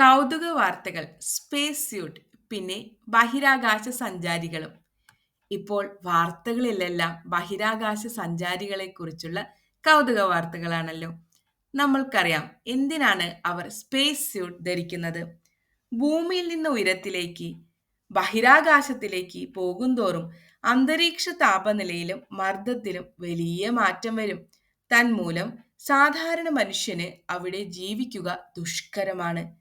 കൗതുക വാർത്തകൾ space suit പിന്നെ ബഹിരാകാശ സഞ്ചാരികളും. ഇപ്പോൾ വാർത്തകളിലെല്ലാം ബഹിരാകാശ സഞ്ചാരികളെ കുറിച്ചുള്ള കൗതുക വാർത്തകളാണല്ലോ നമ്മൾക്കറിയാം എന്തിനാണ് അവർ സ്പേസ് സ്യൂട്ട് ധരിക്കുന്നത്? ഭൂമിയിൽ നിന്ന് ഉയരത്തിലേക്ക് ബഹിരാകാശത്തിലേക്ക് പോകുന്തോറും അന്തരീക്ഷ താപനിലയിലും മർദ്ദത്തിലും വലിയ മാറ്റം വരും. തന്മൂലം സാധാരണ മനുഷ്യന് അവിടെ ജീവിക്കുക ദുഷ്കരമാണ്.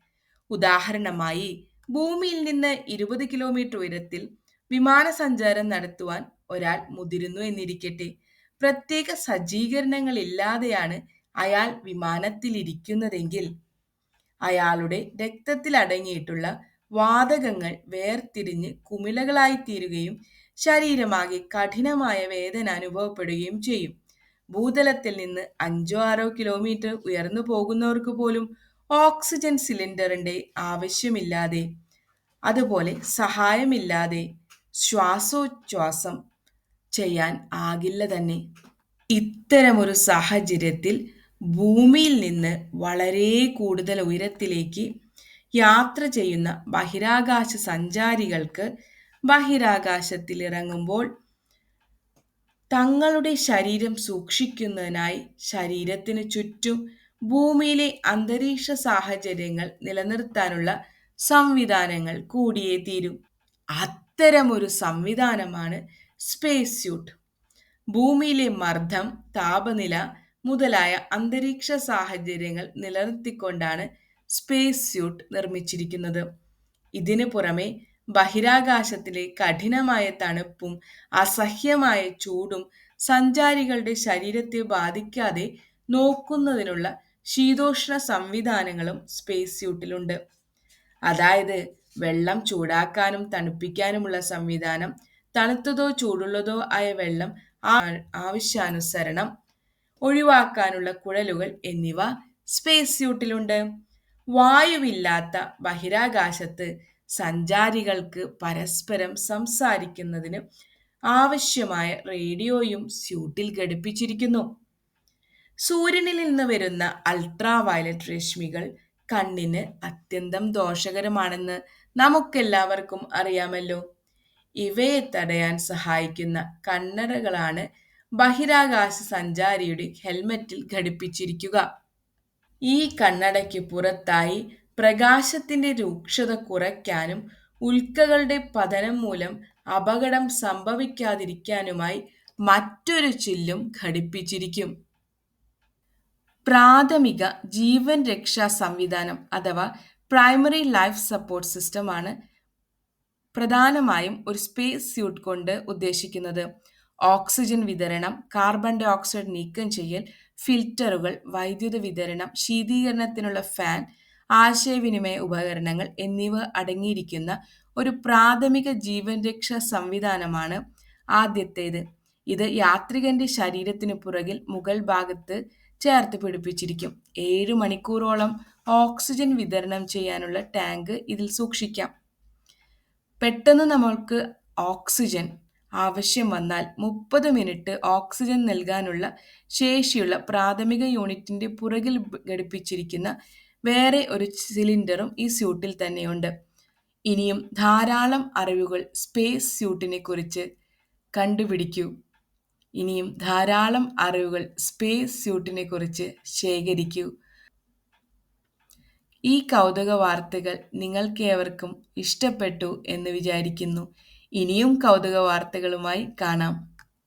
ഉദാഹരണമായി ഭൂമിയിൽ നിന്ന് ഇരുപത് കിലോമീറ്റർ ഉയരത്തിൽ വിമാന സഞ്ചാരം നടത്തുവാൻ ഒരാൾ മുതിരുന്നു എന്നിരിക്കട്ടെ. പ്രത്യേക സജ്ജീകരണങ്ങൾ ഇല്ലാതെയാണ് അയാൾ വിമാനത്തിലിരിക്കുന്നതെങ്കിൽ. അയാളുടെ രക്തത്തിൽ അടങ്ങിയിട്ടുള്ള വാതകങ്ങൾ വേർതിരിഞ്ഞ് കുമിളകളായി തീരുകയും ശരീരമാകെ കഠിനമായ വേദന അനുഭവപ്പെടുകയും ചെയ്യും. ഭൂതലത്തിൽ നിന്ന് അഞ്ചോ ആറോ കിലോമീറ്റർ ഉയർന്നു പോകുന്നവർക്ക് പോലും ഓക്സിജൻ സിലിണ്ടറിന്റെ ആവശ്യമില്ലാതെ അതുപോലെ സഹായമില്ലാതെ ശ്വാസോച്ഛ്വാസം ചെയ്യാൻ ആകില്ല തന്നെ. ഇത്തരമൊരു സാഹചര്യത്തിൽ ഭൂമിയിൽ നിന്ന് വളരെ കൂടുതൽ ഉയരത്തിലേക്ക് യാത്ര ചെയ്യുന്ന ബഹിരാകാശ സഞ്ചാരികൾക്ക് ബഹിരാകാശത്തിൽ ഇറങ്ങുമ്പോൾ തങ്ങളുടെ ശരീരം സൂക്ഷിക്കുന്നതിനായി ശരീരത്തിന് ചുറ്റും ഭൂമിയിലെ അന്തരീക്ഷ സാഹചര്യങ്ങൾ നിലനിർത്താനുള്ള സംവിധാനങ്ങൾ കൂടിയേ തീരും. അത്തരമൊരു സംവിധാനമാണ് സ്പേസ് സ്യൂട്ട് ഭൂമിയിലെ മർദ്ദം താപനില മുതലായ അന്തരീക്ഷ സാഹചര്യങ്ങൾ നിലനിർത്തിക്കൊണ്ടാണ് സ്പേസ് സ്യൂട്ട് നിർമ്മിച്ചിരിക്കുന്നത്. ഇതിനു പുറമെ ബഹിരാകാശത്തിലെ കഠിനമായ തണുപ്പും അസഹ്യമായ ചൂടും സഞ്ചാരികളുടെ ശരീരത്തെ ബാധിക്കാതെ നോക്കുന്നതിനുള്ള ശീതോഷ്ണ സംവിധാനങ്ങളും സ്പേസ് സ്യൂട്ടിലുണ്ട് അതായത് വെള്ളം ചൂടാക്കാനും തണുപ്പിക്കാനുമുള്ള സംവിധാനം തണുത്തതോ ചൂടുള്ളതോ ആയ വെള്ളം ആവശ്യാനുസരണം ഒഴിവാക്കാനുള്ള കുഴലുകൾ എന്നിവ സ്പേസ് സ്യൂട്ടിലുണ്ട് വായുവില്ലാത്ത ബഹിരാകാശത്ത് സഞ്ചാരികൾക്ക് പരസ്പരം സംസാരിക്കുന്നതിന് ആവശ്യമായ റേഡിയോയും സ്യൂട്ടിൽ ഘടിപ്പിച്ചിരിക്കുന്നു. സൂര്യനിൽ നിന്ന് വരുന്ന അൾട്രാ വയലറ്റ് രശ്മികൾ കണ്ണിന് അത്യന്തം ദോഷകരമാണെന്ന് നമുക്കെല്ലാവർക്കും അറിയാമല്ലോ. ഇവയെ തടയാൻ സഹായിക്കുന്ന കണ്ണടകളാണ് ബഹിരാകാശ സഞ്ചാരിയുടെ ഹെൽമെറ്റിൽ ഘടിപ്പിച്ചിരിക്കുക. ഈ കണ്ണടയ്ക്ക് പുറത്തായി പ്രകാശത്തിന്റെ രൂക്ഷത കുറയ്ക്കാനും ഉൽക്കകളുടെ പതനം മൂലം അപകടം സംഭവിക്കാതിരിക്കാനുമായി മറ്റൊരു ചില്ലും ഘടിപ്പിച്ചിരിക്കും. പ്രാഥമിക ജീവൻ രക്ഷാ സംവിധാനം അഥവാ പ്രൈമറി ലൈഫ് സപ്പോർട്ട് സിസ്റ്റമാണ് പ്രധാനമായും ഒരു സ്പേസ് സ്യൂട്ട് കൊണ്ട് ഉദ്ദേശിക്കുന്നത്. ഓക്സിജൻ വിതരണം കാർബൺ ഡൈ ഓക്സൈഡ് നീക്കം ചെയ്യൽ ഫിൽറ്ററുകൾ വൈദ്യുത വിതരണം ശീതീകരണത്തിനുള്ള ഫാൻ ആശയവിനിമയ ഉപകരണങ്ങൾ എന്നിവ അടങ്ങിയിരിക്കുന്ന ഒരു പ്രാഥമിക ജീവൻ രക്ഷാ സംവിധാനമാണ് ആദ്യത്തേത്. ഇത് യാത്രികന്റെ ശരീരത്തിന് പുറകിൽ മുകൾ ഭാഗത്ത് ചേർത്ത് പിടിപ്പിച്ചിരിക്കും. ഏഴ് മണിക്കൂറോളം ഓക്സിജൻ വിതരണം ചെയ്യാനുള്ള ടാങ്ക് ഇതിൽ സൂക്ഷിക്കാം. പെട്ടെന്ന് നമ്മൾക്ക് ഓക്സിജൻ ആവശ്യം വന്നാൽ മുപ്പത് മിനിറ്റ് ഓക്സിജൻ നൽകാനുള്ള ശേഷിയുള്ള പ്രാഥമിക യൂണിറ്റിന്റെ പുറകിൽ ഘടിപ്പിച്ചിരിക്കുന്ന വേറെ ഒരു സിലിണ്ടറും ഈ സ്യൂട്ടിൽ തന്നെയുണ്ട്. ഇനിയും ധാരാളം അറിവുകൾ സ്പേസ് സ്യൂട്ടിനെ കുറിച്ച് കണ്ടുപിടിക്കൂ. ഇനിയും ധാരാളം അറിവുകൾ സ്പേസ് സ്യൂട്ടിനെ കുറിച്ച് ശേഖരിക്കൂ. ഈ കൗതുക വാർത്തകൾ നിങ്ങൾക്കേവർക്കും ഇഷ്ടപ്പെട്ടു എന്ന് വിചാരിക്കുന്നു. ഇനിയും കൗതുക വാർത്തകളുമായി കാണാം.